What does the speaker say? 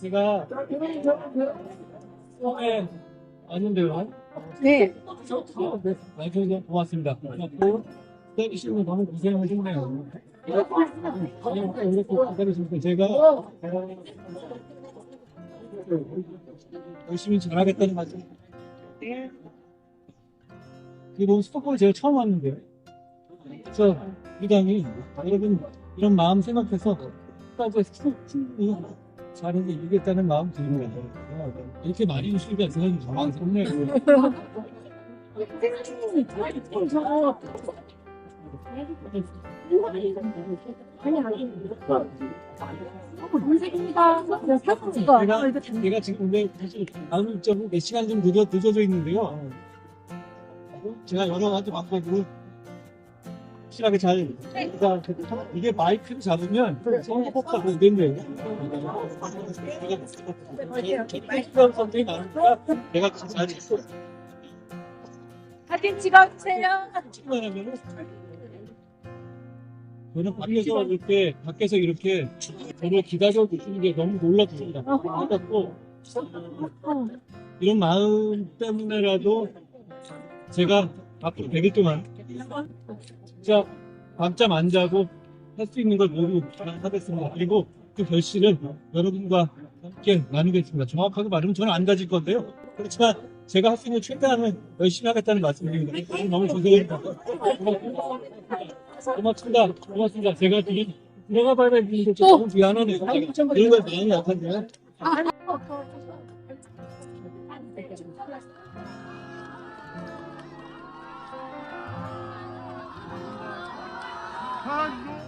제가 처음에 왔는데요. 네. 와주셔서 고맙습니다. 또 기다리시는 너무 고생하셨네요. 이렇게 기다리시니까 제가 열심히 잘하겠다는 말씀. 이번 스토커를 제가 처음 왔는데요. 그래서 이당이 여러분 이런 마음 생각해서 충분히 잘해서 이기겠다는 마음 드립니다. 이렇게 많이 주시니까 저는 당황스럽네요. 제가 지금 근데 사실 다음 일정은 몇 시간 좀 늦어, 늦어져 있는데요. 제가 여러 가지 방법으로 확실하게 잘, 그러니까 이게 마이크를 잡으면 안 된대요. 마이크가 선택이 많으니까 내가 잘 사진 찍어주세요. 찍만 하면은 저는 밖에서 이렇게 밖에서 이렇게 저를 기다려 주시는 게 너무 놀랍습니다. 놀랍고 이런 마음 때문에라도 제가 앞으로 100일 동안 진짜 밤잠 안 자고 할 수 있는 걸 모두 하겠습니다. 그리고 그 결실은 여러분과 함께 나누겠습니다. 정확하게 말하면 저는 안 가질 건데요. 그렇지만 제가 할 수 있는 최대한은 열심히 하겠다는 말씀드립니다. 너무 죄송합니다. 고맙습니다. 고맙습니다. 제가 지금 들어가 봐야 되는데 좀 너무 미안하네요. 이런 걸 마음이 약한데. 한